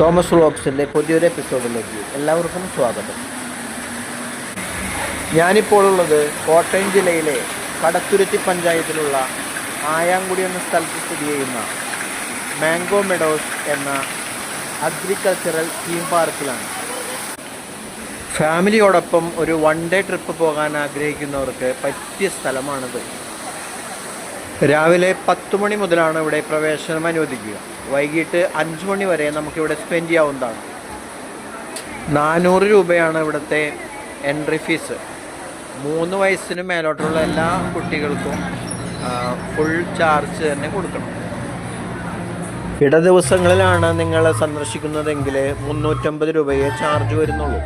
Thomas വ്ളോഗ്സിന്റെ പുതിയൊരു എപ്പിസോഡിലേക്ക് എല്ലാവർക്കും സ്വാഗതം. ഞാനിപ്പോൾ ഉള്ളത് കോട്ടയം ജില്ലയിലെ കടത്തുരുത്തി പഞ്ചായത്തിലുള്ള ആയാങ്കുടി എന്ന സ്ഥലത്ത് സ്ഥിതി ചെയ്യുന്ന മാംഗോ മെഡോസ് എന്ന അഗ്രികൾച്ചറൽ തീം പാർക്കിലാണ്. ഫാമിലിയോടൊപ്പം ഒരു വൺ ഡേ ട്രിപ്പ് പോകാൻ ആഗ്രഹിക്കുന്നവർക്ക് പറ്റിയ സ്ഥലമാണിത്. രാവിലെ പത്ത് മണി മുതലാണ് ഇവിടെ പ്രവേശനം അനുവദിക്കുക. വൈകിട്ട് അഞ്ച് മണി വരെ നമുക്കിവിടെ സ്പെൻഡ് ചെയ്യാവുന്നതാണ്. നാനൂറ് രൂപയാണ് ഇവിടുത്തെ എൻട്രി ഫീസ് മൂന്ന് വയസ്സിന് മേലോട്ടുള്ള എല്ലാ കുട്ടികൾക്കും ഫുൾ ചാർജ് തന്നെ കൊടുക്കണം. ഇട ദിവസങ്ങളിലാണ് നിങ്ങൾ സന്ദർശിക്കുന്നതെങ്കിൽ മുന്നൂറ്റമ്പത് രൂപയെ ചാർജ് വരുന്നുള്ളൂ.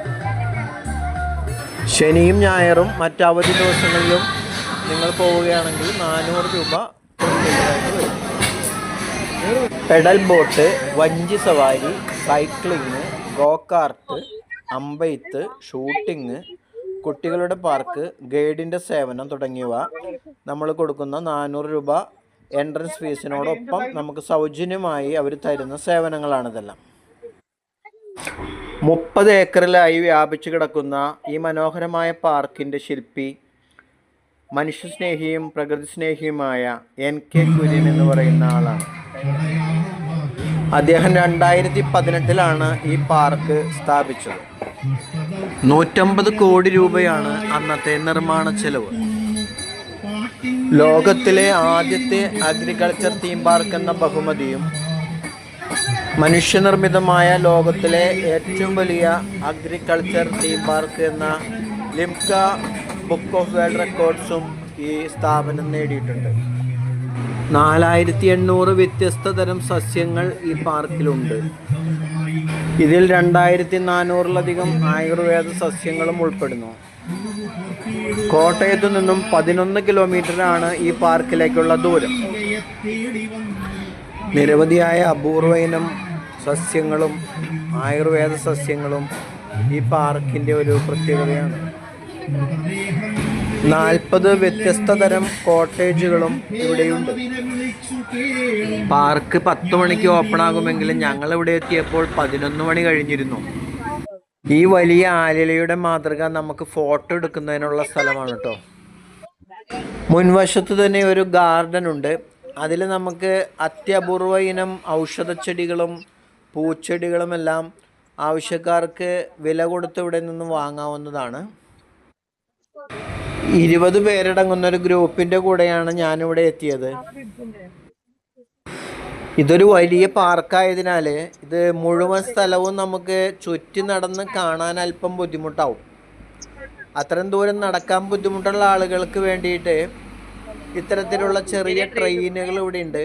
ശനിയും ഞായറും മറ്റവധി ദിവസങ്ങളിലും നിങ്ങൾ പോവുകയാണെങ്കിൽ നാനൂറ് രൂപ പെഡൽ ബോട്ട് വഞ്ചി സവാരി സൈക്ലിംഗ് ഗോ കാർട്ട് അമ്പെയ്ത്ത് ഷൂട്ടിങ് കുട്ടികളുടെ പാർക്ക് ഗൈഡിന്റെ സേവനം തുടങ്ങിയവ നമ്മൾ കൊടുക്കുന്ന നാനൂറ് രൂപ എൻട്രൻസ് ഫീസിനോടൊപ്പം നമുക്ക് സൗജന്യമായി അവർ തരുന്ന സേവനങ്ങളാണിതെല്ലാം മുപ്പത് ഏക്കറിലായി വ്യാപിച്ചു കിടക്കുന്ന ഈ മനോഹരമായ പാർക്കിന്റെ ശില്പി മനുഷ്യസ്നേഹിയും പ്രകൃതി സ്നേഹിയുമായ എൻ കെ കുര്യൻ എന്ന് പറയുന്ന ആളാണ്. അദ്ദേഹം രണ്ടായിരത്തി പതിനെട്ടിലാണ് ഈ പാർക്ക് സ്ഥാപിച്ചത്. നൂറ്റമ്പത് കോടി രൂപയാണ് അന്നത്തെ നിർമ്മാണ ചെലവ്. ലോകത്തിലെ ആദ്യത്തെ അഗ്രികൾച്ചർ തീം പാർക്ക് എന്ന ബഹുമതിയും മനുഷ്യനിർമ്മിതമായ ലോകത്തിലെ ഏറ്റവും വലിയ അഗ്രികൾച്ചർ തീം പാർക്ക് എന്ന ലിംക ബുക്ക് ഓഫ് വേൾഡ് റെക്കോർഡ്സും ഈ സ്ഥാപനം നേടിയിട്ടുണ്ട്. നാലായിരത്തി എണ്ണൂറ് വ്യത്യസ്ത തരം സസ്യങ്ങൾ ഈ പാർക്കിലുണ്ട്. ഇതിൽ രണ്ടായിരത്തി നാനൂറിലധികം ആയുർവേദ സസ്യങ്ങളും ഉൾപ്പെടുന്നു. കോട്ടയത്തു നിന്നും പതിനൊന്ന് കിലോമീറ്ററാണ് ഈ പാർക്കിലേക്കുള്ള ദൂരം. നിരവധിയായ അപൂർവ ഇനം സസ്യങ്ങളും ആയുർവേദ സസ്യങ്ങളും ഈ പാർക്കിന്റെ ഒരു പ്രത്യേകതയാണ്. നാൽപ്പത് വ്യത്യസ്ത തരം കോട്ടേജുകളും ഇവിടെയുണ്ട്. പാർക്ക് പത്ത് മണിക്ക് ഓപ്പൺ ആകുമെങ്കിലും ഞങ്ങൾ ഇവിടെ എത്തിയപ്പോൾ പതിനൊന്ന് മണി കഴിഞ്ഞിരുന്നു. ഈ വലിയ ആലിലയുടെ മാതൃക നമുക്ക് ഫോട്ടോ എടുക്കുന്നതിനുള്ള സ്ഥലമാണ് കേട്ടോ മുൻവശത്ത് തന്നെ ഒരു ഗാർഡൻ ഉണ്ട്. അതിൽ നമുക്ക് അത്യപൂർവ ഇനം ഔഷധച്ചെടികളും പൂച്ചെടികളുമെല്ലാം ആവശ്യക്കാർക്ക് വില കൊടുത്ത് ഇവിടെ നിന്ന് വാങ്ങാവുന്നതാണ്. ഇരുപത് പേരടങ്ങുന്ന ഒരു ഗ്രൂപ്പിന്റെ കൂടെയാണ് ഞാനിവിടെ എത്തിയത്. ഇതൊരു വലിയ പാർക്കായതിനാൽ ഇത് മുഴുവൻ സ്ഥലവും നമുക്ക് ചുറ്റി നടന്ന് കാണാൻ അല്പം ബുദ്ധിമുട്ടാവും. അത്രയും ദൂരം നടക്കാൻ ബുദ്ധിമുട്ടുള്ള ആളുകൾക്ക് വേണ്ടിയിട്ട് ഇത്തരത്തിലുള്ള ചെറിയ ട്രെയിനുകൾ ഇവിടെ ഉണ്ട്.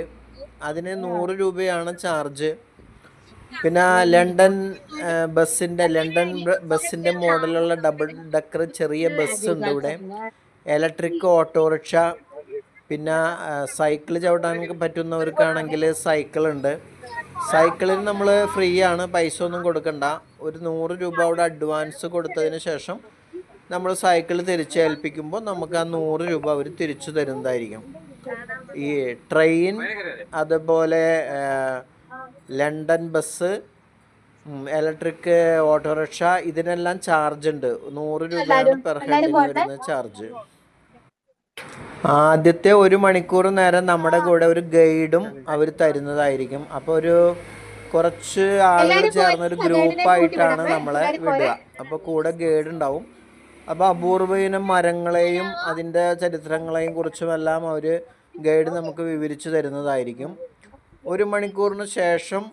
അതിന് നൂറ് രൂപയാണ് ചാർജ്. പിന്നെ ലണ്ടൻ ബസ്സിന്റെ ലണ്ടൻ ബസ്സിന്റെ മോഡലുള്ള ഡബിൾ ഡക്കർ ചെറിയ ബസ് ഉണ്ട് ഇവിടെ. ഇലക്ട്രിക് ഓട്ടോറിക്ഷ പിന്നെ സൈക്കിൾ ചവിട്ടാൻ പറ്റുന്നവർക്കാണെങ്കിൽ സൈക്കിൾ ഉണ്ട് സൈക്കിളിന് നമ്മൾ ഫ്രീ ആണ് പൈസ ഒന്നും കൊടുക്കണ്ട. ഒരു നൂറ് രൂപ അവിടെ അഡ്വാൻസ് കൊടുത്തതിന് ശേഷം നമ്മൾ സൈക്കിൾ തിരിച്ചേൽപ്പിക്കുമ്പോൾ നമുക്ക് ആ നൂറ് രൂപ അവർ തിരിച്ചു തരുന്നതായിരിക്കും. ഈ ട്രെയിൻ അതുപോലെ ലണ്ടൻ ബസ് ഇലക്ട്രിക് ഓട്ടോറിക്ഷ ഇതിനെല്ലാം ചാർജ് ഉണ്ട്. നൂറ് രൂപയാണ് പെർ ഹെഡിന് വരുന്ന ചാർജ് ആദ്യത്തെ ഒരു മണിക്കൂർ നേരം നമ്മുടെ കൂടെ ഒരു ഗൈഡും അവർ തരുന്നതായിരിക്കും. അപ്പോൾ ഒരു കുറച്ച് ആളുകൾ ചേർന്ന ഒരു ഗ്രൂപ്പായിട്ടാണ് നമ്മളെ വിടുക. അപ്പോൾ കൂടെ ഗൈഡ് ഉണ്ടാവും. അപ്പോൾ അപൂർവയിനം മരങ്ങളെയും അതിന്റെ ചരിത്രങ്ങളെയും കുറിച്ചുമെല്ലാം അവർ ഗൈഡ് നമുക്ക് വിവരിച്ചു തരുന്നതായിരിക്കും. ഒരു മണിക്കൂറിന് ശേഷം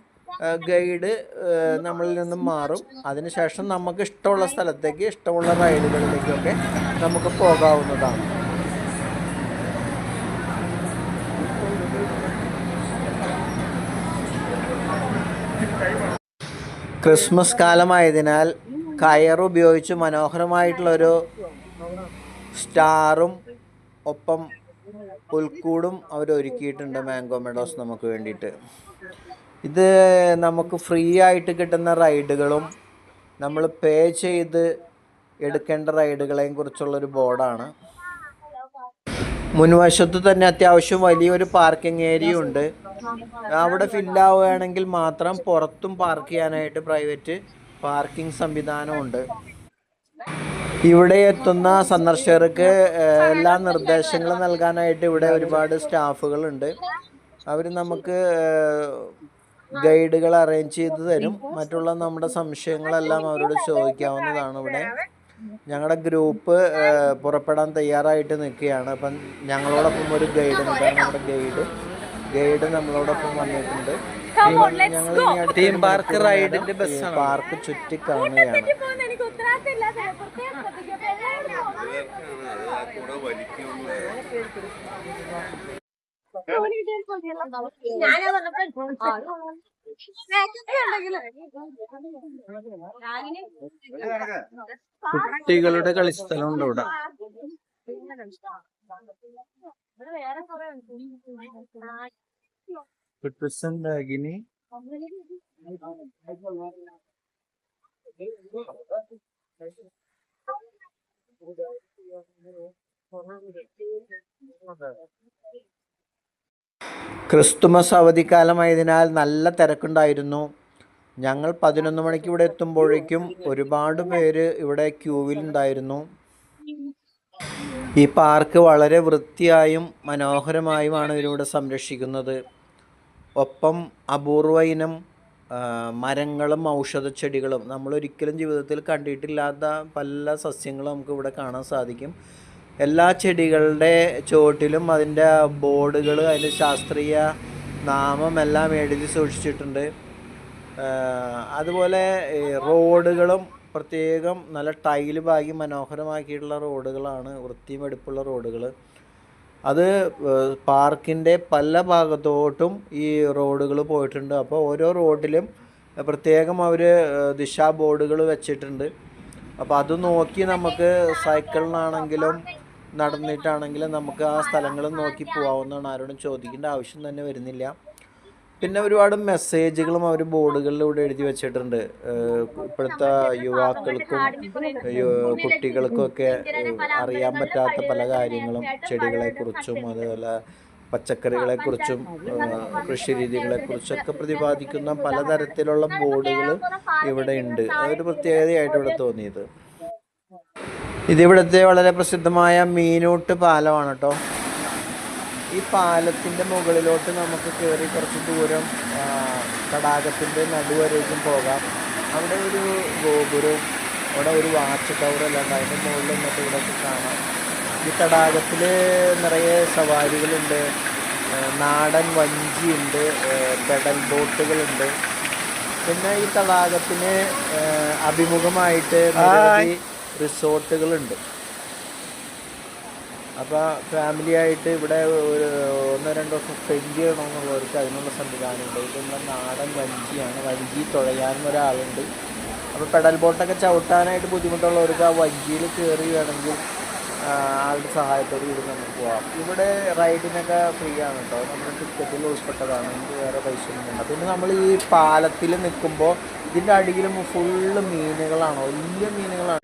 ഗൈഡ് നമ്മളിൽ നിന്നും മാറും. അതിനുശേഷം നമുക്ക് ഇഷ്ടമുള്ള സ്ഥലത്തേക്ക് ഇഷ്ടമുള്ള റൈഡുകളിലേക്കൊക്കെ നമുക്ക് പോകാവുന്നതാണ്. ക്രിസ്മസ് കാലമായതിനാൽ കയർ ഉപയോഗിച്ച് മനോഹരമായിട്ടുള്ളൊരു സ്റ്റാറും ഒപ്പം പുൽക്കൂടും അവർ ഒരുക്കിയിട്ടുണ്ട് മാംഗോ മെഡോസ് നമുക്ക് വേണ്ടിയിട്ട്. ഇത് നമുക്ക് ഫ്രീ ആയിട്ട് കിട്ടുന്ന റൈഡുകളും നമ്മൾ പേ ചെയ്ത് എടുക്കേണ്ട റൈഡുകളെയും കുറിച്ചുള്ളൊരു ബോർഡാണ്. മുൻവശത്ത് തന്നെ അത്യാവശ്യം വലിയൊരു പാർക്കിംഗ് ഏരിയ ഉണ്ട്. അവിടെ ഫില്ലാവുകയാണെങ്കിൽ മാത്രം പുറത്തും പാർക്ക് ചെയ്യാനായിട്ട് പ്രൈവറ്റ് പാർക്കിംഗ് സംവിധാനമുണ്ട്. ഇവിടെ എത്തുന്ന സന്ദർശകർക്ക് എല്ലാ നിർദ്ദേശങ്ങളും നൽകാനായിട്ട് ഇവിടെ ഒരുപാട് സ്റ്റാഫുകളുണ്ട്. അവർ നമുക്ക് ഗൈഡുകൾ അറേഞ്ച് ചെയ്ത് തരും. മറ്റുള്ള നമ്മുടെ സംശയങ്ങളെല്ലാം അവരോട് ചോദിക്കാവുന്നതാണ് ഇവിടെ. ഞങ്ങളുടെ ഗ്രൂപ്പ് പുറപ്പെടാൻ തയ്യാറായിട്ട് നിൽക്കുകയാണ്. അപ്പം ഞങ്ങളോടൊപ്പം ഒരു ഗൈഡ് നമ്മുടെ ഗൈഡ്. ഗൈഡ് നമ്മളോടൊപ്പം വന്നിട്ടുണ്ട്. തീം പാർക്ക് റൈഡിന്റെ ഈ പാർക്ക് ചുറ്റി കാണുകയാണ്. എനിക്ക് ഉത്തരവാദിത്തമില്ലാത്ത പ്രത്യേകം ശ്രദ്ധിക്കും. ഞാനാ പറഞ്ഞപ്പോ കുട്ടികളുടെ കളിസ്ഥലമുണ്ട് ഇവിടെ. വേറെ കുറെ കുട്ടുസൻ Guinea. ക്രിസ്തുമസ് അവധിക്കാലമായതിനാൽ നല്ല തിരക്കുണ്ടായിരുന്നു. ഞങ്ങൾ പതിനൊന്ന് മണിക്ക് ഇവിടെ എത്തുമ്പോഴേക്കും ഒരുപാട് പേര് ഇവിടെ ക്യൂവിലുണ്ടായിരുന്നു ഈ പാർക്ക് വളരെ വൃത്തിയായും മനോഹരമായുമാണ് ഇവരിവിടെ സംരക്ഷിക്കുന്നത്. ഒപ്പം അപൂർവയിനം മരങ്ങളും ഔഷധച്ചെടികളും നമ്മൾ ഒരിക്കലും ജീവിതത്തിൽ കണ്ടിട്ടില്ലാത്ത പല സസ്യങ്ങളും നമുക്ക് ഇവിടെ കാണാൻ സാധിക്കും. എല്ലാ ചെടികളുടെ ചുവട്ടിലും അതിന്റെ ബോർഡുകൾ അതിന്റെ ശാസ്ത്രീയ നാമം എല്ലാം എഴുതി സൂക്ഷിച്ചിട്ടുണ്ട്. അതുപോലെ റോഡുകളും പ്രത്യേകം നല്ല ടൈൽ പാകി മനോഹരമാക്കിയിട്ടുള്ള റോഡുകളാണ് വൃത്തിയും എടുപ്പുള്ള റോഡുകൾ അത് പാർക്കിന്റെ പല ഭാഗത്തോട്ടും ഈ റോഡുകൾ പോയിട്ടുണ്ട്. അപ്പോൾ ഓരോ റോഡിലും പ്രത്യേകം അവർ ദിശാ ബോർഡുകൾ വെച്ചിട്ടുണ്ട്. അപ്പോൾ അത് നോക്കി നമുക്ക് സൈക്കിളിനാണെങ്കിലും നടന്നിട്ടാണെങ്കിലും നമുക്ക് ആ സ്ഥലങ്ങളും നോക്കി പോകാവുന്നതാണ് ആരോടും ചോദിക്കേണ്ട ആവശ്യം തന്നെ വരുന്നില്ല. പിന്നെ ഒരുപാട് മെസ്സേജുകളും അവർ ബോർഡുകളിലൂടെ എഴുതി വെച്ചിട്ടുണ്ട്. ഇപ്പോഴത്തെ യുവാക്കൾക്കും കുട്ടികൾക്കും കുട്ടികൾക്കൊക്കെ അറിയാൻ പറ്റാത്ത പല കാര്യങ്ങളും ചെടികളെക്കുറിച്ചും അതുപോലെ പച്ചക്കറികളെക്കുറിച്ചും കുറിച്ചും കൃഷി രീതികളെക്കുറിച്ചൊക്കെ പ്രതിപാദിക്കുന്ന പലതരത്തിലുള്ള ബോർഡുകൾ ഇവിടെ ഉണ്ട്. അതൊരു പ്രത്യേകതയായിട്ട് ഇവിടെ തോന്നിയത്. ഇതിവിടുത്തെ വളരെ പ്രസിദ്ധമായ മീനൂട്ട് പാലമാണ് കേട്ടോ. ഈ പാലത്തിന്റെ മുകളിലോട്ട് നമുക്ക് കയറി കുറച്ച് ദൂരം തടാകത്തിന്റെ നടുവരേക്കും പോകാം. അവിടെ ഒരു ഗോപുരവും അവിടെ ഒരു വാച്ച് ടവറെല്ലാം ഉണ്ട്. അതിന്റെ മുകളിൽ നിന്നിട്ട് ഇവിടെ കാണാം. ഈ തടാകത്തിൽ നിറയെ സവാരികളുണ്ട് നാടൻ വഞ്ചിയുണ്ട് പെടൽ പെഡൽ ബോട്ടുകളുണ്ട്. പിന്നെ ഈ തടാകത്തിന് അഭിമുഖമായിട്ട് നിരവധി റിസോർട്ടുകളുണ്ട്. അപ്പോൾ ഫാമിലി ആയിട്ട് ഇവിടെ ഒരു ഒന്നോ രണ്ടോ ദിവസം സ്പെൻഡ് ചെയ്യണമെന്നുള്ളവർക്ക് അതിനുള്ള സംവിധാനമുണ്ട്. ഇതൊന്നും നാടൻ വഞ്ചിയാണ്. വഞ്ചി തുഴയാനും ഒരാളുണ്ട്. അപ്പോൾ പെഡൽ ബോട്ടൊക്കെ ചവിട്ടാനായിട്ട് ബുദ്ധിമുട്ടുള്ളവർക്ക് ആ വഞ്ചിയിൽ കയറി വേണമെങ്കിൽ ആളുടെ സഹായത്തോട് കൂടി നമുക്ക് പോകാം ഇവിടെ റൈഡിനൊക്കെ ഫ്രീ ആണ് കേട്ടോ നമ്മുടെ ടിക്കറ്റിൽ ഉൾപ്പെട്ടതാണ്. നമുക്ക് വേറെ പൈസ ഒന്നും വേണ്ട. പിന്നെ നമ്മൾ ഈ പാലത്തിൽ നിൽക്കുമ്പോൾ ഇതിന്റെ അടിയിലും ഫുള്ള് മീനുകളാണ്. വലിയ മീനുകളാണ്.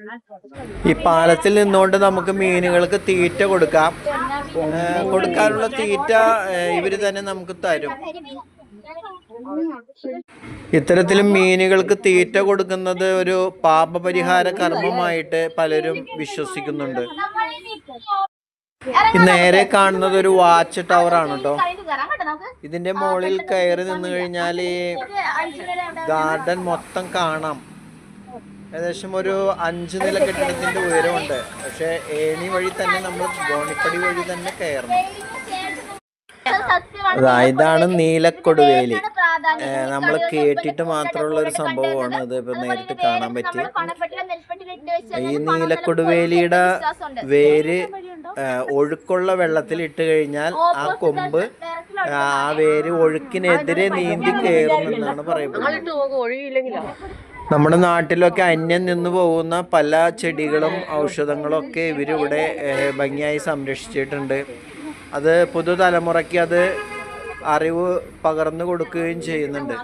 ഈ പാലത്തിൽ നിന്നുകൊണ്ട് നമുക്ക് മീനുകൾക്ക് തീറ്റ കൊടുക്കാം. കൊടുക്കാനുള്ള തീറ്റ ഇവർ തന്നെ നമുക്ക് തരും. ഇത്തരത്തിൽ മീനുകൾക്ക് തീറ്റ കൊടുക്കുന്നത് ഒരു പാപപരിഹാര കർമ്മമായിട്ട് പലരും വിശ്വസിക്കുന്നുണ്ട്. നേരെ കാണുന്നത് ഒരു വാച്ച് ടവർ ആണ് കേട്ടോ ഇതിന്റെ മുകളിൽ കയറി നിന്ന് കഴിഞ്ഞാൽ ഈ ഗാർഡൻ മൊത്തം കാണാം. ഏകദേശം ഒരു അഞ്ച് നില കെട്ടിടത്തിന്റെ ഉയരമുണ്ട്. പക്ഷെ ഏണി വഴി തന്നെ നമ്മൾ ഗോണിപ്പടി വഴി തന്നെ കയറണം. ഇതാണ് നീലക്കൊടുവേലി. നമ്മൾ കേട്ടിട്ട് മാത്രമുള്ള ഒരു സംഭവമാണ് ഇത് ഇപ്പൊ നേരിട്ട് കാണാൻ പറ്റി ഈ നീലക്കൊടുവേലിയുടെ വേര് ഒഴുക്കുള്ള വെള്ളത്തിൽ ഇട്ട് കഴിഞ്ഞാൽ ആ കൊമ്പ് ആ വേര് ഒഴുക്കിനെതിരെ നീന്തി കയറുമെന്നാണ് പറയപ്പെടുന്നത് നമ്മുടെ നാട്ടിലൊക്കെ അന്യം നിന്ന് പോകുന്ന പല ചെടികളും ഔഷധങ്ങളും ഒക്കെ ഇവരിവിടെ ഭംഗിയായി സംരക്ഷിച്ചിട്ടുണ്ട്. അത് പുതുതലമുറയ്ക്ക് അത് അറിവ് പകർന്നു കൊടുക്കുകയും ചെയ്യുന്നുണ്ട്.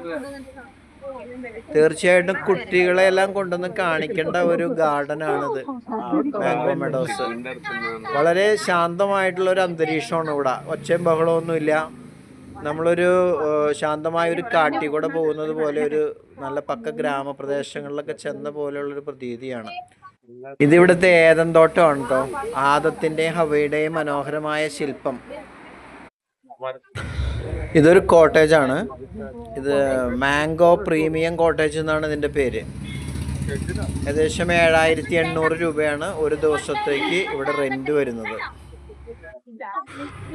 തീർച്ചയായിട്ടും കുട്ടികളെ എല്ലാം കൊണ്ടുവന്ന് കാണിക്കേണ്ട ഒരു ഗാർഡൻ ആണിത് മാംഗോ മെഡോസ്. വളരെ ശാന്തമായിട്ടുള്ള ഒരു അന്തരീക്ഷമാണ് ഇവിടെ. ഒച്ചയും ബഹളമൊന്നുമില്ല നമ്മളൊരു ശാന്തമായ ഒരു കാട്ടി കൂടെ പോകുന്നത് പോലെ ഒരു നല്ല പക്ക ഗ്രാമപ്രദേശങ്ങളിലൊക്കെ ചെന്ന പോലെയുള്ളൊരു പ്രതീതിയാണ്. ഇതിവിടുത്തെ ഏതൻ തോട്ടമാണ് കേട്ടോ ആദത്തിന്റെയും ഹവയുടെയും മനോഹരമായ ശില്പം. ഇതൊരു കോട്ടേജ് ആണ് ഇത് മാംഗോ പ്രീമിയം കോട്ടേജ് എന്നാണ് ഇതിന്റെ പേര്. ഏകദേശം ഏഴായിരത്തി എണ്ണൂറ് രൂപയാണ് ഒരു ദിവസത്തേക്ക് ഇവിടെ റെന്റ് വരുന്നത്.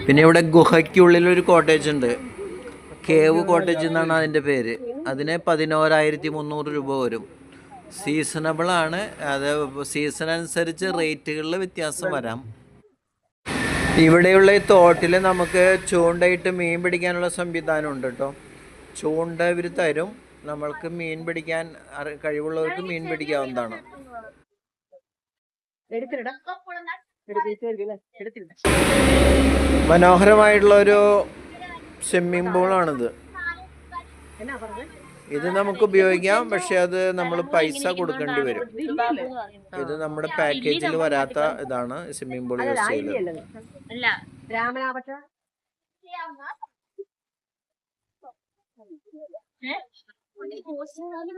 പിന്നെ ഇവിടെ ഗുഹയ്ക്കുള്ളിൽ ഒരു കോട്ടേജ് ഉണ്ട് കേവ് കോട്ടേജ് എന്നാണ് അതിന്റെ പേര്. അതിന് പതിനോരായിരത്തി മുന്നൂറ് രൂപ വരും. സീസണബിൾ ആണ് അത് സീസൺ അനുസരിച്ച് റേറ്റുകളിൽ വ്യത്യാസം വരാം. ഇവിടെയുള്ള ഈ തോട്ടിൽ നമുക്ക് ചൂണ്ടയിട്ട് മീൻ പിടിക്കാനുള്ള സംവിധാനം ഉണ്ട് കേട്ടോ ചൂണ്ട ഇവർ തരും. നമ്മൾക്ക് മീൻ പിടിക്കാൻ കഴിവുള്ളവർക്ക് മീൻ പിടിക്കാവുന്നതാണ്. മനോഹരമായിട്ടുള്ള ഒരു സ്വിമ്മിംഗ് പൂളാണിത്. ഇത് നമുക്ക് ഉപയോഗിക്കാം പക്ഷെ അത് നമ്മൾ പൈസ കൊടുക്കേണ്ടി വരും. ഇത് നമ്മുടെ പാക്കേജിൽ വരാത്ത ഇതാണ് സ്വിമ്മിംഗ് പൂൾ യൂസ് ചെയ്യുന്നത്.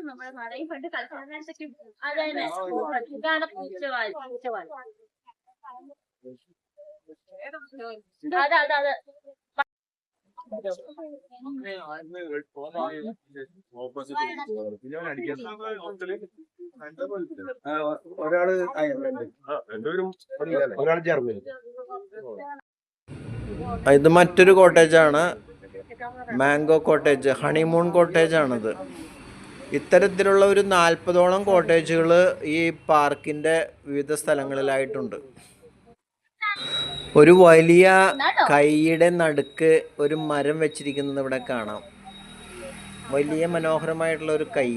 നമ്മുടെ പണ്ട് ഇതാണ് പൂച്ചവാൽ. പൂച്ചവാൽ. അതെ അതെ അതെ. ഇത് മറ്റൊരു കോട്ടേജാണ്. മാംഗോ കോട്ടേജ് ഹണിമൂൺ കോട്ടേജ് ആണിത് ഇത്തരത്തിലുള്ള ഒരു നാൽപ്പതോളം കോട്ടേജുകൾ ഈ പാർക്കിന്റെ വിവിധ സ്ഥലങ്ങളിലായിട്ടുണ്ട്. ഒരു വലിയ കൈയുടെ നടുക്ക് ഒരു മരം വെച്ചിരിക്കുന്നത് ഇവിടെ കാണാം. വലിയ മനോഹരമായിട്ടുള്ള ഒരു കൈ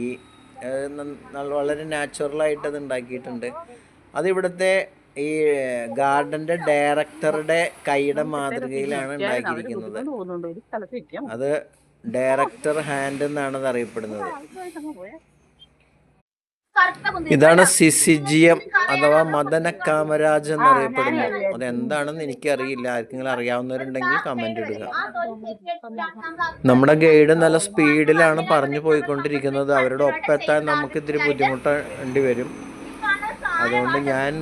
വളരെ നാച്ചുറൽ ആയിട്ട് വളരെ നാച്ചുറലായിട്ട് അത് ഉണ്ടാക്കിയിട്ടുണ്ട്. അത് ഇവിടുത്തെ ഈ ഗാർഡന്റെ ഡയറക്ടറുടെ കൈയുടെ മാതൃകയിലാണ് ഉണ്ടാക്കിയിരിക്കുന്നത്. അത് ഡയറക്ടർ ഹാൻഡ് എന്നാണ് അത് അറിയപ്പെടുന്നത്. ഇതാണ് സിസിജിയം അഥവാ മദന കാമരാജ് എന്നറിയപ്പെടുന്നു അതെന്താണെന്ന് എനിക്കറിയില്ല. ആർക്കെങ്കിലും അറിയാവുന്നവരുണ്ടെങ്കിൽ കമന്റ് ഇടുക. നമ്മുടെ ഗൈഡ് നല്ല സ്പീഡിലാണ് പറഞ്ഞു പോയിക്കൊണ്ടിരിക്കുന്നത്. അവരുടെ ഒപ്പം എത്താൻ നമുക്ക് ഇത്തിരി ബുദ്ധിമുട്ടേണ്ടി വരും. അതുകൊണ്ട് ഞാൻ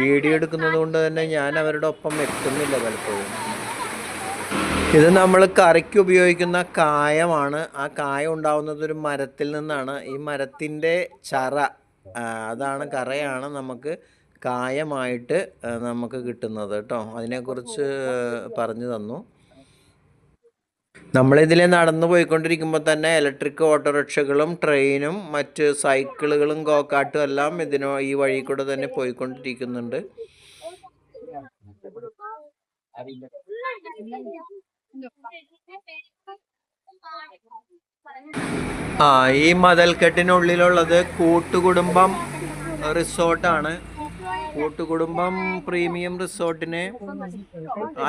വീഡിയോ എടുക്കുന്നത് കൊണ്ട് തന്നെ ഞാൻ അവരുടെ ഒപ്പം എത്തുന്നില്ല പലപ്പോഴും. ഇത് നമ്മൾ കറിക്ക് ഉപയോഗിക്കുന്ന കായമാണ്. ആ കായം ഉണ്ടാവുന്നത് ഒരു മരത്തിൽ നിന്നാണ്. ഈ മരത്തിന്റെ ചറ അതാണ് കറയാണ് നമുക്ക് കായമായിട്ട് നമുക്ക് കിട്ടുന്നത് കേട്ടോ. അതിനെക്കുറിച്ച് പറഞ്ഞു തന്നു. നമ്മളിതിലെ നടന്നു പോയിക്കൊണ്ടിരിക്കുമ്പോൾ തന്നെ ഇലക്ട്രിക് ഓട്ടോറിക്ഷകളും ട്രെയിനും മറ്റ് സൈക്കിളുകളും കോക്കാട്ടും എല്ലാം ഇതിനോ ഈ വഴി കൂടെ തന്നെ പോയിക്കൊണ്ടിരിക്കുന്നുണ്ട്. ആ ഈ മതൽക്കെട്ടിനുള്ളിലുള്ളത് കൂട്ടുകുടുംബം റിസോർട്ടാണ്. കൂട്ടുകുടുംബം പ്രീമിയം റിസോർട്ടിന്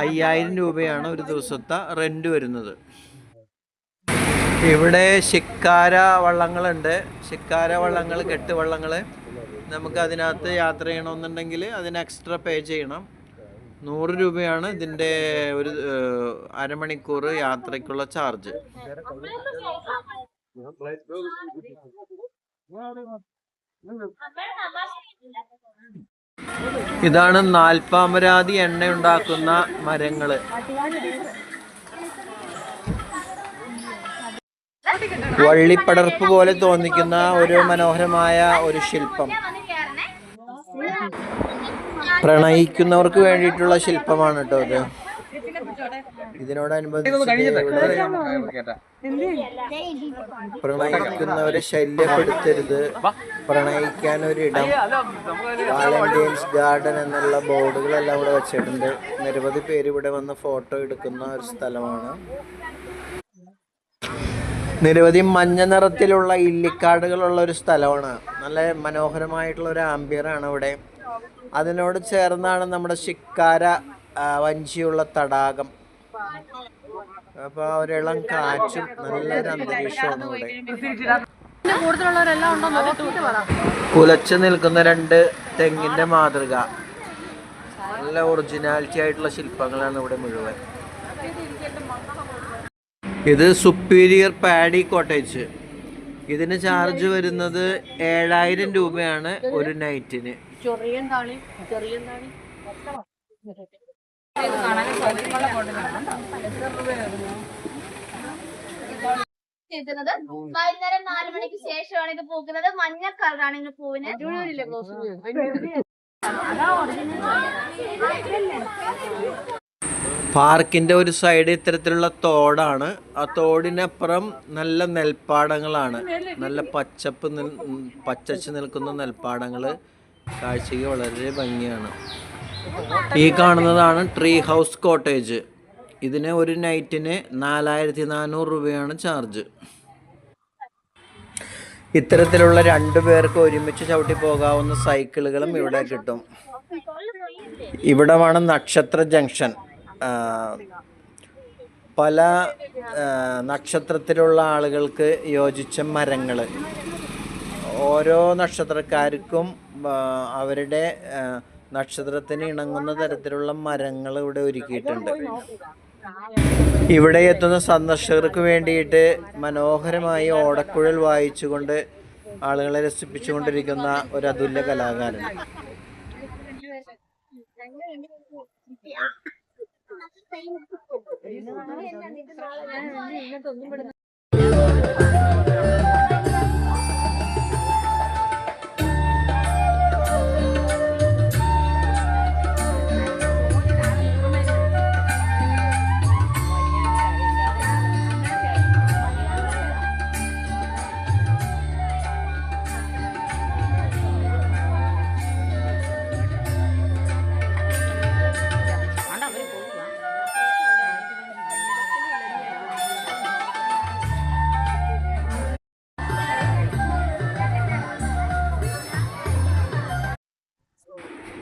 അയ്യായിരം രൂപയാണ് ഒരു ദിവസത്തെ റെന്റ് വരുന്നത്. ഇവിടെ ശിക്കാര വള്ളങ്ങളുണ്ട്. ശിക്കാര വള്ളങ്ങൾ കെട്ട് നമുക്ക് അതിനകത്ത് യാത്ര ചെയ്യണമെന്നുണ്ടെങ്കിൽ അതിന് എക്സ്ട്രാ പേ ചെയ്യണം. നൂറ് രൂപയാണ് ഇതിന്റെ ഒരു അരമണിക്കൂർ യാത്രയ്ക്കുള്ള ചാർജ്. ഇതാണ് നാൽപ്പാമരാതി എണ്ണ ഉണ്ടാക്കുന്ന മരങ്ങൾ. വള്ളിപ്പടർപ്പ് പോലെ തോന്നിക്കുന്ന ഒരു മനോഹരമായ ഒരു ശില്പം. പ്രണയിക്കുന്നവർക്ക് വേണ്ടിയിട്ടുള്ള ശില്പമാണ് കേട്ടോ അത്. ഇതിനോടനുബന്ധിച്ച് പ്രണയിക്കുന്നവരെ ശല്യപ്പെടുത്തരുത്. പ്രണയിക്കാൻ ഒരിടം വാലന്റൈൻസ് ഗാർഡൻ എന്നുള്ള ബോർഡുകളെല്ലാം ഇവിടെ വെച്ചിട്ടുണ്ട്. നിരവധി പേര് ഇവിടെ വന്ന് ഫോട്ടോ എടുക്കുന്ന ഒരു സ്ഥലമാണ്. നിരവധി മഞ്ഞ നിറത്തിലുള്ള ഇല്ലിക്കാടുകളുള്ള ഒരു സ്ഥലമാണ്. നല്ല മനോഹരമായിട്ടുള്ള ഒരു ആംബിയറാണ് ഇവിടെ അതിനോട് ചേർന്നാണ് നമ്മുടെ ശിക്കാര വഞ്ചിയുള്ള തടാകം. അപ്പൊ ഒരിളം കാറ്റും നല്ലൊരു അന്തരീക്ഷമാണ് ഇവിടെ കുലച്ചു നിൽക്കുന്ന രണ്ട് തെങ്ങിന്റെ മാതൃക. നല്ല ഒറിജിനാലിറ്റി ആയിട്ടുള്ള ശില്പങ്ങളാണ് ഇവിടെ മുഴുവൻ. ഇത് സുപ്പീരിയർ പാഡി കോട്ടേജ് ഇതിന് ചാർജ് വരുന്നത് ഏഴായിരം രൂപയാണ് ഒരു നൈറ്റിന് ചൊറിയൻ താളി ചെറിയൻ താളി. എത്തുന്നത് വൈകുന്നേരം നാല് മണിക്ക് ശേഷമാണ് ഇത് പൂക്കുന്നത്. മഞ്ഞ കളറാണ് ഇങ്ങനെ പൂവിന്. പാർക്കിന്റെ ഒരു സൈഡ് ഇത്തരത്തിലുള്ള തോടാണ്. ആ തോടിനപ്പുറം നല്ല നെൽപ്പാടങ്ങളാണ്. നല്ല പച്ചപ്പ് പച്ചച്ച് നിൽക്കുന്ന നെൽപ്പാടങ്ങൾ കാഴ്ചയ്ക്ക് വളരെ ഭംഗിയാണ്. ഈ കാണുന്നതാണ് ട്രീ ഹൗസ് കോട്ടേജ് ഇതിന് ഒരു നൈറ്റിന് നാലായിരത്തി നാനൂറ് രൂപയാണ് ചാർജ്. ഇത്തരത്തിലുള്ള രണ്ടു പേർക്ക് ഒരുമിച്ച് ചവിട്ടി പോകാവുന്ന സൈക്കിളുകളും ഇവിടെ കിട്ടും. ഇവിടമാണ് നക്ഷത്ര ജംഗ്ഷൻ. പല നക്ഷത്രത്തിലുള്ള ആളുകൾക്ക് യോജിച്ച മരങ്ങൾ ഓരോ നക്ഷത്രക്കാർക്കും അവരുടെ നക്ഷത്രത്തിന് ഇണങ്ങുന്ന തരത്തിലുള്ള മരങ്ങൾ ഇവിടെ ഒരുക്കിയിട്ടുണ്ട്. ഇവിടെ എത്തുന്ന സന്ദർശകർക്ക് വേണ്ടിയിട്ട് മനോഹരമായി ഓടക്കുഴൽ വായിച്ചുകൊണ്ട് ആളുകളെ രസിപ്പിച്ചുകൊണ്ടിരിക്കുന്ന ഒരു അതുല്യ കലാകാരൻ.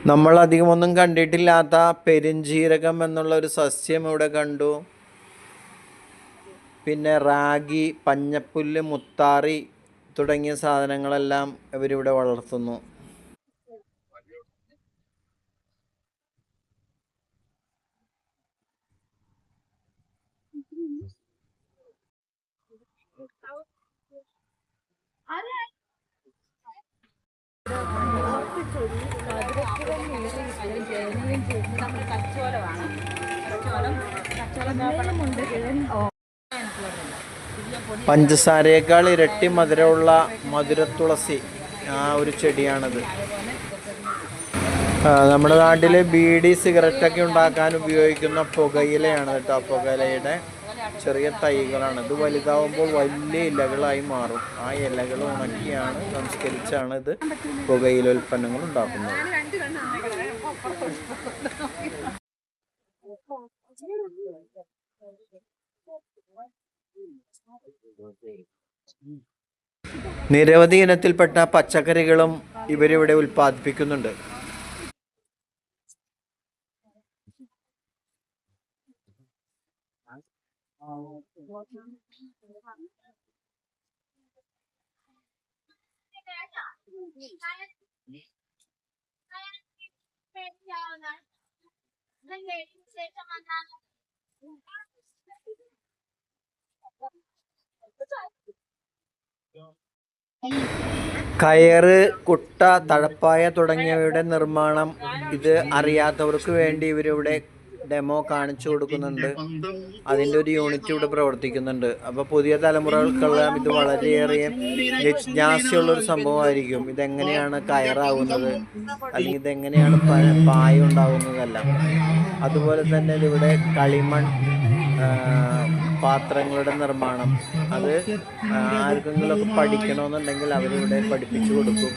നമ്മൾ അധികമൊന്നും കണ്ടിട്ടില്ലാത്ത പെരിഞ്ജീരകം എന്നുള്ള ഒരു സസ്യം ഇവിടെ കണ്ടു. പിന്നെ റാഗി പഞ്ഞപ്പുല്ല് മുത്താറി തുടങ്ങിയ സാധനങ്ങളെല്ലാം ഇവരിവിടെ വളർത്തുന്നു. പഞ്ചസാരയേക്കാൾ ഇരട്ടി മധുരമുള്ള മധുരത്തുളസി ആ ഒരു ചെടിയാണത്. നമ്മുടെ നാട്ടിൽ ബീഡി സിഗരറ്റൊക്കെ ഉണ്ടാക്കാൻ ഉപയോഗിക്കുന്ന പുകയിലയാണ് കേട്ടോ പുകയിലയുടെ. ചെറിയ തൈകളാണ്. ഇത് വലുതാവുമ്പോൾ വലിയ ഇലകളായി മാറും. ആ ഇലകൾ ഉണക്കിയാണ് സംസ്കരിച്ചാണ് ഇത് പുകയില ഉൽപ്പന്നങ്ങൾ ഉണ്ടാക്കുന്നത്. നിരവധി ഇനത്തിൽപ്പെട്ട പച്ചക്കറികളും ഇവരിവിടെ ഉൽപ്പാദിപ്പിക്കുന്നുണ്ട്. കയറ് കുട്ട തഴപ്പായ തുടങ്ങിയവയുടെ നിർമ്മാണം ഇത് അറിയാത്തവർക്ക് വേണ്ടി ഇവരിവിടെ ഡെമോ കാണിച്ചു കൊടുക്കുന്നുണ്ട്. അതിന്റെ ഒരു യൂണിറ്റ് ഇവിടെ പ്രവർത്തിക്കുന്നുണ്ട്. അപ്പോൾ പുതിയ തലമുറകൾക്കെല്ലാം ഇത് വളരെയേറെ ജിജ്ഞാസയുള്ള ഒരു സംഭവമായിരിക്കും. ഇതെങ്ങനെയാണ് കയറാവുന്നത്? അല്ലെങ്കിൽ ഇതെങ്ങനെയാണ് പായ ഉണ്ടാവുന്നതെല്ലാം അതുപോലെ തന്നെ ഇവിടെ കളിമൺ പാത്രങ്ങളുടെ നിർമ്മാണം. അത് ആർക്കെങ്കിലുമൊക്കെ പഠിക്കണമെന്നുണ്ടെങ്കിൽ അവരിവിടെ പഠിപ്പിച്ചു കൊടുക്കും.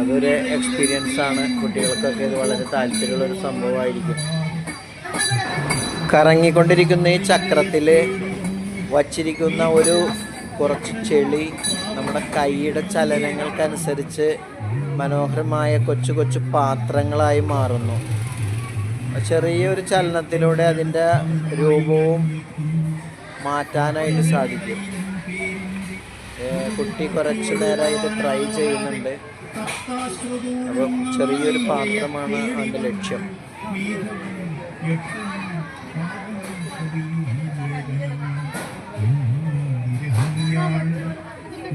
അതൊരു എക്സ്പീരിയൻസ് ആണ്. കുട്ടികൾക്കൊക്കെ ഇത് വളരെ താല്പര്യമുള്ള ഒരു സംഭവമായിരിക്കും. കറങ്ങിക്കൊണ്ടിരിക്കുന്ന ഈ ചക്രത്തിൽ വച്ചിരിക്കുന്ന ഒരു കുറച്ച് ചെളി നമ്മുടെ കൈയുടെ ചലനങ്ങൾക്കനുസരിച്ച് മനോഹരമായ കൊച്ചു കൊച്ചു പാത്രങ്ങളായി മാറുന്നു. ചെറിയൊരു ചലനത്തിലൂടെ അതിന്റെ രൂപവും മാറ്റാനായിട്ട് സാധിക്കും. കുട്ടി കുറച്ച് നേരം ഇത് ട്രൈ ചെയ്യുന്നുണ്ട്. അപ്പം ചെറിയൊരു പാത്രമാണ് അതിന്റെ ലക്ഷ്യം.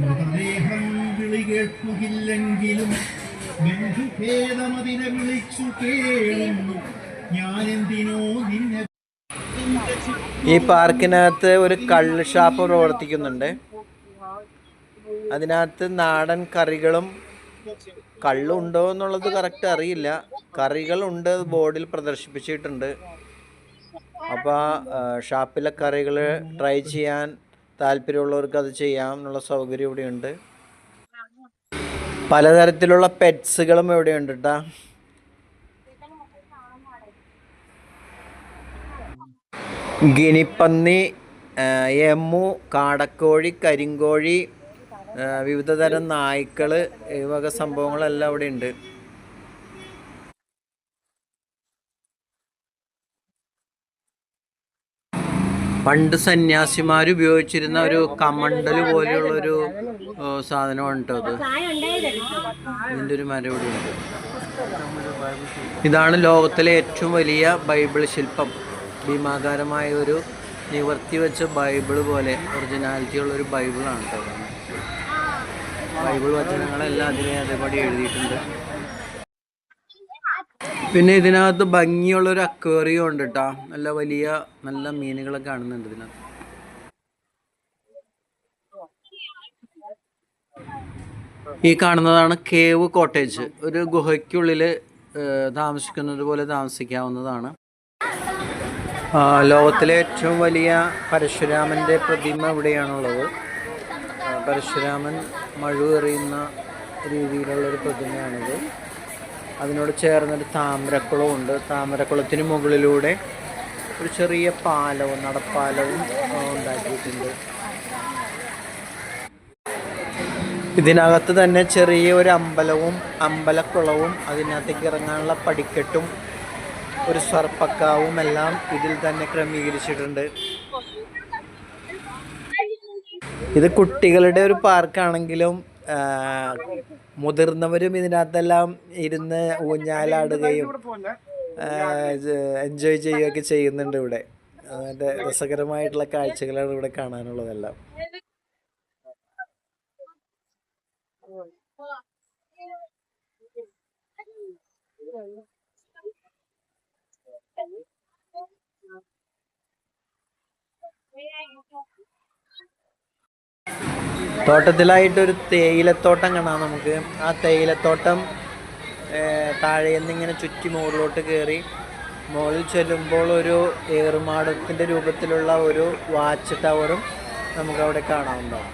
പാദം വിളി കേൾക്കുകില്ലെങ്കിലും ബന്ധുഭേദമതിനെ വിളിച്ചു കേളുന്നു ഞാനെന്തിനോ നിന്നെ ഈ പാർക്കിനകത്ത് ഒരു കള്ള് ഷാപ്പ് പ്രവർത്തിക്കുന്നുണ്ട്. അതിനകത്ത് നാടൻ കറികളും കള്ളുണ്ടോ എന്നുള്ളത് കറക്റ്റ് അറിയില്ല. കറികളുണ്ട് ബോർഡിൽ പ്രദർശിപ്പിച്ചിട്ടുണ്ട്. അപ്പോൾ ഷാപ്പിലെ കറികൾ ട്രൈ ചെയ്യാൻ താല്പര്യമുള്ളവർക്ക് അത് ചെയ്യാം എന്നുള്ള സൗകര്യം ഇവിടെയുണ്ട്. പലതരത്തിലുള്ള പെറ്റ്സുകളും ഇവിടെയുണ്ട് കേട്ടാ ഗിനിപ്പന്നി എമ്മു കാടക്കോഴി കരിങ്കോഴി വിവിധതരം വിവിധ തരം നായ്ക്കൾ ഈ വക സംഭവങ്ങളെല്ലാം ഇവിടെ ഉണ്ട് പണ്ട് സന്യാസിമാർ ഉപയോഗിച്ചിരുന്ന ഒരു കമണ്ടൽ പോലെയുള്ള ഒരു സാധനമാണ് കേട്ടോ അത് ഇതിന്റെ ഒരു മരം ഇവിടെ ഉണ്ട്. ഇതാണ് ലോകത്തിലെ ഏറ്റവും വലിയ ബൈബിൾ ശില്പം. ഭീമാകാരമായ ഒരു നിവർത്തി വെച്ച ബൈബിൾ പോലെ ഒറിജിനാലിറ്റി ഉള്ള ഒരു ബൈബിളാണ് കേട്ടോ. ബൈബിൾ വചനങ്ങളെല്ലാം അതിനെ അതേപടി എഴുതിയിട്ടുണ്ട്. പിന്നെ ഇതിനകത്ത് ഭംഗിയുള്ള ഒരു അക്വേറിയം ഉണ്ട് കേട്ടോ നല്ല വലിയ നല്ല മീനുകളൊക്കെ കാണുന്നുണ്ട് ഇതിനകത്ത്. ഈ കാണുന്നതാണ് കേവ് കോട്ടേജ്. ഒരു ഗുഹയ്ക്കുള്ളിൽ താമസിക്കുന്നത് പോലെ താമസിക്കാവുന്നതാണ്. ലോകത്തിലെ ഏറ്റവും വലിയ പരശുരാമന്റെ പ്രതിമ ഇവിടെയാണുള്ളത്. പരശുരാമൻ മഴു എറിയുന്ന രീതിയിലുള്ള ഒരു പ്രതിമയാണിത്. അതിനോട് ചേർന്നൊരു താമരക്കുളവും ഉണ്ട്. താമരക്കുളത്തിന് മുകളിലൂടെ ഒരു ചെറിയ പാലവും നടപ്പാലവും ഉണ്ടാക്കിയിട്ടുണ്ട്. ഇതിനകത്ത് തന്നെ ചെറിയ ഒരു അമ്പലവും അമ്പലക്കുളവും അതിനകത്തേക്ക് ഇറങ്ങാനുള്ള പടിക്കെട്ടും ഒരു സർപ്പക്കാവും എല്ലാം ഇതിൽ തന്നെ ക്രമീകരിച്ചിട്ടുണ്ട്. ഇത് കുട്ടികളുടെ ഒരു പാർക്കാണെങ്കിലും മുതിർന്നവരും ഇതിനകത്തെല്ലാം ഇരുന്ന് ഊഞ്ഞാലാടുകയും എൻജോയ് ചെയ്യുകയൊക്കെ ചെയ്യുന്നുണ്ട് ഇവിടെ. അങ്ങനത്തെ രസകരമായിട്ടുള്ള കാഴ്ചകളാണ് ഇവിടെ കാണാനുള്ളതെല്ലാം. തോട്ടത്തിലായിട്ട് ഒരു തേയിലത്തോട്ടം കാണാം നമുക്ക്. ആ തേയിലത്തോട്ടം താഴെ ഇങ്ങനെ ചുറ്റി മുകളിലോട്ട് കയറി മുകളിൽ ചെല്ലുമ്പോൾ ഒരു ഏറുമാടത്തിന്റെ രൂപത്തിലുള്ള ഒരു വാച്ച് ടവറും നമുക്കവിടെ കാണാവുന്നതാണ്.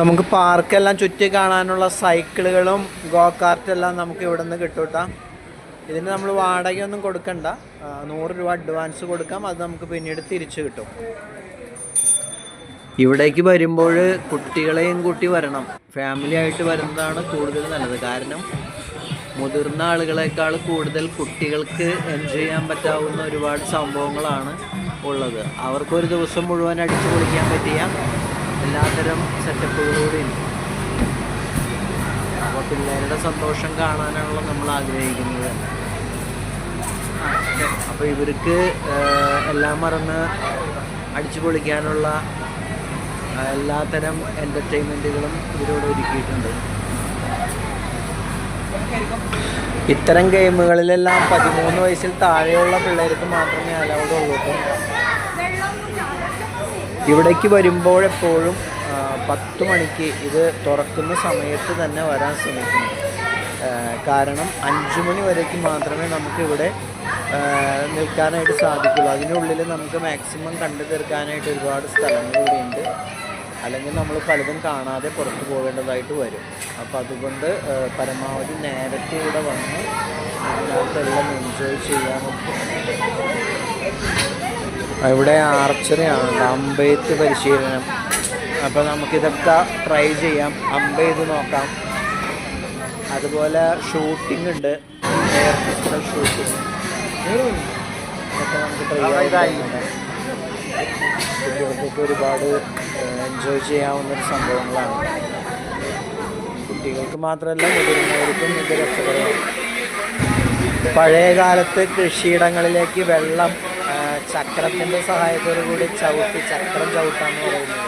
നമുക്ക് പാർക്കെല്ലാം ചുറ്റി കാണാനുള്ള സൈക്കിളുകളും ഗോ കാർട്ടെല്ലാം നമുക്ക് ഇവിടെ നിന്ന് കിട്ടൂട്ടാ ഇതിന് നമ്മൾ വാടകയൊന്നും കൊടുക്കണ്ട. നൂറ് രൂപ അഡ്വാൻസ് കൊടുക്കാം. അത് നമുക്ക് പിന്നീട് തിരിച്ചു കിട്ടും. ഇവിടേക്ക് വരുമ്പോൾ കുട്ടികളെയും കൂട്ടി വരണം. ഫാമിലി ആയിട്ട് വരുന്നതാണ് കൂടുതൽ നല്ലത്. കാരണം മുതിർന്ന ആളുകളെക്കാൾ കൂടുതൽ കുട്ടികൾക്ക് എൻജോയ് ചെയ്യാൻ പറ്റാവുന്ന ഒരുപാട് സംഭവങ്ങളാണ് ഉള്ളത്. അവർക്കൊരു ദിവസം മുഴുവൻ അടിച്ചു പൊളിക്കാൻ പറ്റിയ എല്ലാത്തരം സെറ്റപ്പുകളൂടെയും അപ്പോൾ പിള്ളേരുടെ സന്തോഷം കാണാനാണല്ലോ നമ്മൾ ആഗ്രഹിക്കുന്നത്. അപ്പോൾ ഇവർക്ക് എല്ലാം മറന്ന് അടിച്ചു പൊളിക്കാനുള്ള എല്ലാത്തരം എന്റർടൈൻമെന്റുകളും ഇവരോട് ഒരുക്കിയിട്ടുണ്ട്. ഇത്തരം ഗെയിമുകളിലെല്ലാം പതിമൂന്ന് വയസ്സിൽ താഴെയുള്ള പിള്ളേർക്ക് മാത്രമേ അലൗഡ് ഉള്ളൂ ഇവിടേക്ക് വരുമ്പോഴെപ്പോഴും പത്ത് മണിക്ക് ഇത് തുറക്കുന്ന സമയത്ത് തന്നെ വരാൻ ശ്രമിക്കണം കാരണം അഞ്ചു മണി വരേക്ക് മാത്രമേ നമുക്കിവിടെ നിൽക്കാനായിട്ട് സാധിക്കുള്ളൂ. അതിനുള്ളിൽ നമുക്ക് മാക്സിമം കണ്ടു തീർക്കാനായിട്ട് ഒരുപാട് സ്ഥലങ്ങൾ കൂടിയുണ്ട് അല്ലെങ്കിൽ നമ്മൾ പലതും കാണാതെ പുറത്തു പോകേണ്ടതായിട്ട് വരും. അപ്പോൾ അതുകൊണ്ട് പരമാവധി നേരത്തെ ഇവിടെ വന്ന് അതിനകത്തെല്ലാം എൻജോയ് ചെയ്യാൻ ഇവിടെ ആർച്ചറിയാണ് അമ്പെയ്ത്ത് പരിശീലനം. അപ്പോൾ നമുക്കിതൊക്കെ ട്രൈ ചെയ്യാം. അമ്പെയ്ത് നോക്കാം. അതുപോലെ ഷൂട്ടിംഗ് ഉണ്ട്. ഷൂട്ടിംഗ് കുട്ടികൾക്കൊക്കെ ഒരുപാട് എൻജോയ് ചെയ്യാവുന്ന ഒരു സംഭവങ്ങളാണ്. കുട്ടികൾക്ക് മാത്രമല്ല മുതിർന്നവർക്കും ഇത് രസകരമാണ്. പഴയ കാലത്ത് കൃഷിയിടങ്ങളിലേക്ക് വെള്ളം ചക്രത്തിന്റെ സഹായത്തോടു കൂടി ചവിട്ടി ചക്രം ചവിട്ടാന്ന് പറയുന്നത്.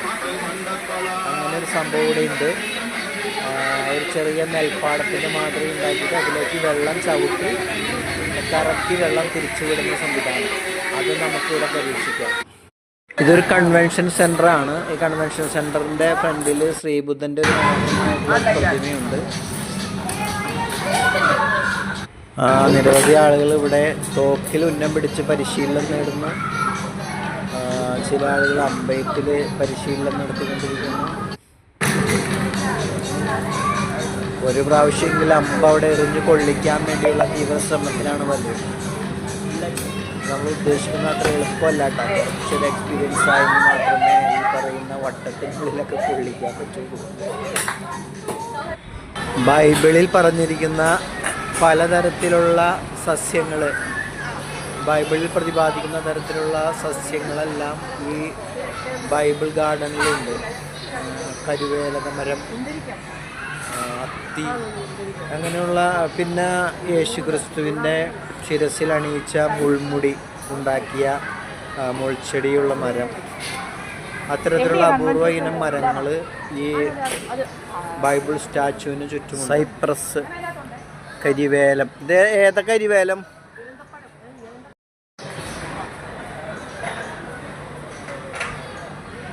അങ്ങനെ ഒരു സംഭവം കൂടി ഉണ്ട്. ഒരു ചെറിയ നെൽപ്പാടത്തിന്റെ മാതിരി ഉണ്ടാക്കിയിട്ട് അതിലേക്ക് വെള്ളം ചവിട്ടി കറക്കി വെള്ളം തിരിച്ചു വിടുന്ന സംവിധാനം. അത് നമുക്കിവിടെ പരീക്ഷിക്കാം. ഇതൊരു കൺവെൻഷൻ സെന്റർ ആണ്. ഈ കൺവെൻഷൻ സെന്ററിന്റെ ഫ്രണ്ടിൽ ശ്രീബുദ്ധന്റെ ഒരു പ്രതിമയുണ്ട്. നിരവധി ആളുകൾ ഇവിടെ തോക്കിൽ ഉന്നം പിടിച്ച് പരിശീലനം നേടുന്നു. ചില ആളുകൾ അമ്പയത്തിൽ പരിശീലനം നടത്തിക്കൊണ്ടിരിക്കുന്നു. ഒരു പ്രാവശ്യമെങ്കിലും അമ്പ അവിടെ എറിഞ്ഞ് കൊള്ളിക്കാൻ വേണ്ടിയുള്ള തീവ്ര ശ്രമത്തിലാണ് നമ്മൾ ഉദ്ദേശിക്കുന്ന അത്ര എളുപ്പമല്ല കേട്ടോ. കുറച്ചൊരു എക്സ്പീരിയൻസ് ആയെങ്കിൽ മാത്രമേ ഈ പറയുന്ന വട്ടത്തിനുള്ളിലൊക്കെ കൊള്ളിക്കാൻ പറ്റുള്ളൂ. ബൈബിളിൽ പറഞ്ഞിരിക്കുന്ന പലതരത്തിലുള്ള സസ്യങ്ങൾ ബൈബിളിൽ പ്രതിപാദിക്കുന്ന തരത്തിലുള്ള സസ്യങ്ങളെല്ലാം ഈ ബൈബിൾ ഗാർഡനിലുണ്ട്. കരുവേലക മരം അത്തി അങ്ങനെയുള്ള പിന്നെ യേശു ക്രിസ്തുവിന്റെ ശിരസിൽ അണിയിച്ച മുൾമുടി ഉണ്ടാക്കിയ മുൾച്ചെടിയുള്ള മരം. അത്തരത്തിലുള്ള അപൂർവ ഇനം മരങ്ങൾ ഈ ബൈബിൾ സ്റ്റാച്ചുവിന് ചുറ്റും സൈപ്രസ് കരിവേലം. ഇത് ഏതൊക്കെ കരിവേലം?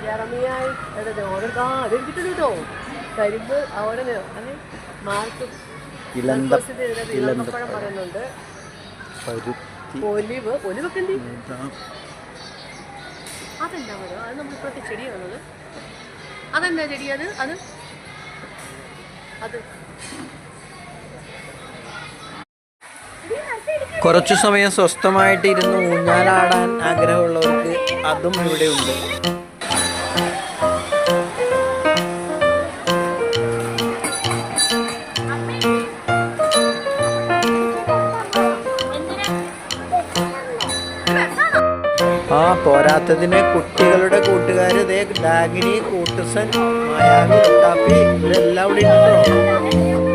ജെറമിയായി അതെ ഓരോ ആ അതെടുത്തിട്ടുണ്ട് കേട്ടോ. കരിമ്പ് അല്ലെ? മാർക്ക് പറയുന്നുണ്ട്. ഒലിവ്. ഒലിവൊക്കെ എന്ത്? അതെന്താ മരം അത് നമ്മൾ ഇപ്പോഴത്തെ ചെടിയാണത്. അതെന്താ ചെടി അത്? അത്? അത്. കുറച്ചു സമയം സ്വസ്ഥമായിട്ട് ഇരുന്ന് ഊഞ്ഞാലാടാൻ ആഗ്രഹമുള്ളവർക്ക് അതും ഇവിടെ ഉണ്ട് ആ പോരാത്തതിന് കുട്ടികളുടെ കൂട്ടുകാർ ദേ ഡാഗിനി കൂട്ടസൻ മായാവി ഇതെല്ലാം ഇവരെല്ലാം ഇവിടെ ഉണ്ടോ?